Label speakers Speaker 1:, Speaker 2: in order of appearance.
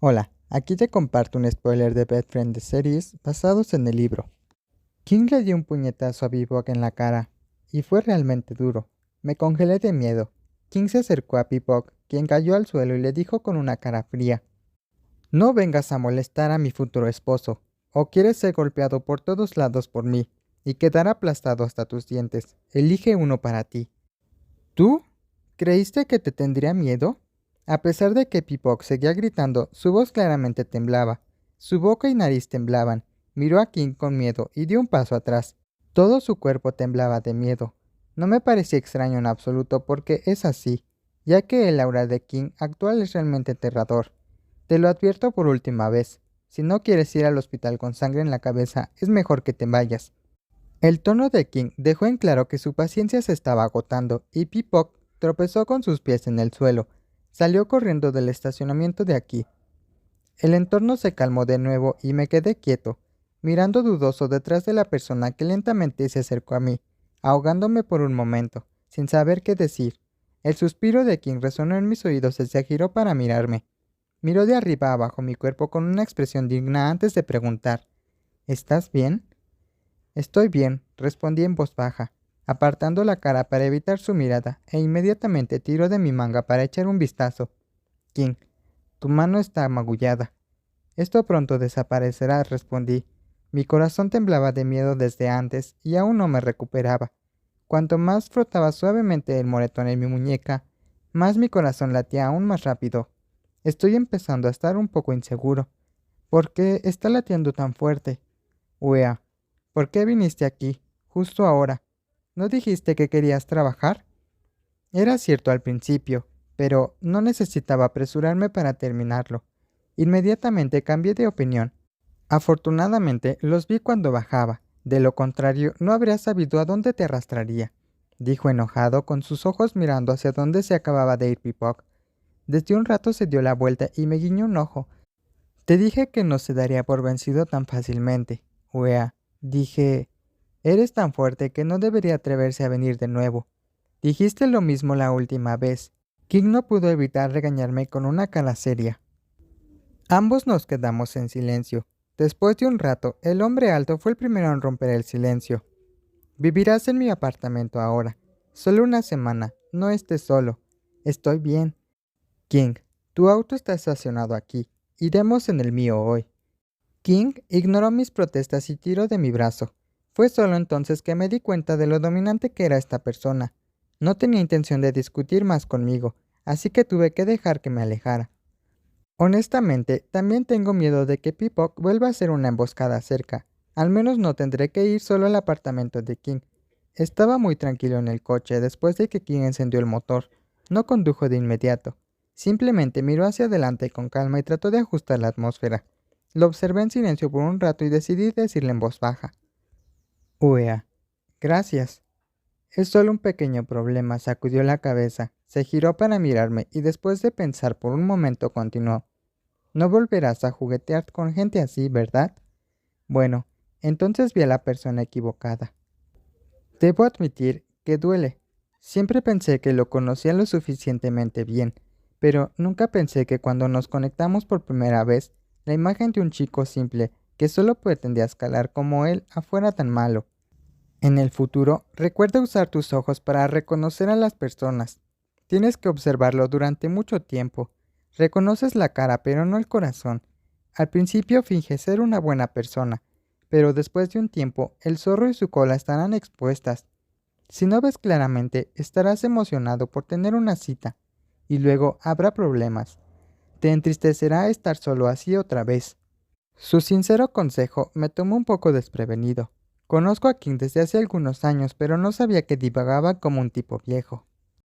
Speaker 1: Hola, aquí te comparto un spoiler de Bad Friend series basados en el libro. King le dio un puñetazo a Bebop en la cara, y fue realmente duro. Me congelé de miedo. King se acercó a Bebop, quien cayó al suelo y le dijo con una cara fría. No vengas a molestar a mi futuro esposo, o quieres ser golpeado por todos lados por mí, y quedar aplastado hasta tus dientes. Elige uno para ti. ¿Tú? ¿Creíste que te tendría miedo? A pesar de que Pipok seguía gritando, su voz claramente temblaba. Su boca y nariz temblaban. Miró a King con miedo y dio un paso atrás. Todo su cuerpo temblaba de miedo. No me parecía extraño en absoluto porque es así, ya que el aura de King actual es realmente aterrador. Te lo advierto por última vez. Si no quieres ir al hospital con sangre en la cabeza, es mejor que te vayas. El tono de King dejó en claro que su paciencia se estaba agotando y Pipok tropezó con sus pies en el suelo, Salió corriendo del estacionamiento de aquí. El entorno se calmó de nuevo y me quedé quieto, mirando dudoso detrás de la persona que lentamente se acercó a mí, ahogándome por un momento, sin saber qué decir. El suspiro de quien resonó en mis oídos se giró para mirarme. Miró de arriba abajo mi cuerpo con una expresión digna antes de preguntar ¿Estás bien? Estoy bien, respondí en voz baja apartando la cara para evitar su mirada, e inmediatamente tiró de mi manga para echar un vistazo. King, tu mano está magullada. Esto pronto desaparecerá, respondí. Mi corazón temblaba de miedo desde antes y aún no me recuperaba. Cuanto más frotaba suavemente el moretón en mi muñeca, más mi corazón latía aún más rápido. Estoy empezando a estar un poco inseguro. ¿Por qué está latiendo tan fuerte? Uea, ¿por qué viniste aquí, justo ahora? ¿No dijiste que querías trabajar? Era cierto al principio, pero no necesitaba apresurarme para terminarlo. Inmediatamente cambié de opinión. Afortunadamente los vi cuando bajaba, de lo contrario no habría sabido a dónde te arrastraría, dijo enojado con sus ojos mirando hacia donde se acababa de ir Pipok. Desde un rato se dio la vuelta y me guiñó un ojo. Te dije que no se daría por vencido tan fácilmente. Uea, dije, Eres tan fuerte que no debería atreverse a venir de nuevo. Dijiste lo mismo la última vez. King no pudo evitar regañarme con una cara seria. Ambos nos quedamos en silencio. Después de un rato, el hombre alto fue el primero en romper el silencio. Vivirás en mi apartamento ahora. Solo una semana. No estés solo. Estoy bien. King, tu auto está estacionado aquí. Iremos en el mío hoy. King ignoró mis protestas y tiró de mi brazo. Fue solo entonces que me di cuenta de lo dominante que era esta persona. No tenía intención de discutir más conmigo, así que tuve que dejar que me alejara. Honestamente, también tengo miedo de que Pipok vuelva a hacer una emboscada cerca. Al menos no tendré que ir solo al apartamento de King. Estaba muy tranquilo en el coche después de que King encendió el motor. No condujo de inmediato. Simplemente miró hacia adelante con calma y trató de ajustar la atmósfera. Lo observé en silencio por un rato y decidí decirle en voz baja. Gracias. Es solo un pequeño problema, sacudió la cabeza, se giró para mirarme y después de pensar por un momento continuó. No volverás a juguetear con gente así, ¿verdad? Bueno, entonces vi a la persona equivocada. Debo admitir que duele. Siempre pensé que lo conocía lo suficientemente bien, pero nunca pensé que cuando nos conectamos por primera vez, la imagen de un chico simple que solo pretendía escalar como él afuera tan malo. En el futuro, recuerda usar tus ojos para reconocer a las personas. Tienes que observarlo durante mucho tiempo. Reconoces la cara pero no el corazón. Al principio finge ser una buena persona, pero después de un tiempo el zorro y su cola estarán expuestas. Si no ves claramente, estarás emocionado por tener una cita, y luego habrá problemas. Te entristecerá estar solo así otra vez. Su sincero consejo me tomó un poco desprevenido. Conozco a King desde hace algunos años, pero no sabía que divagaba como un tipo viejo.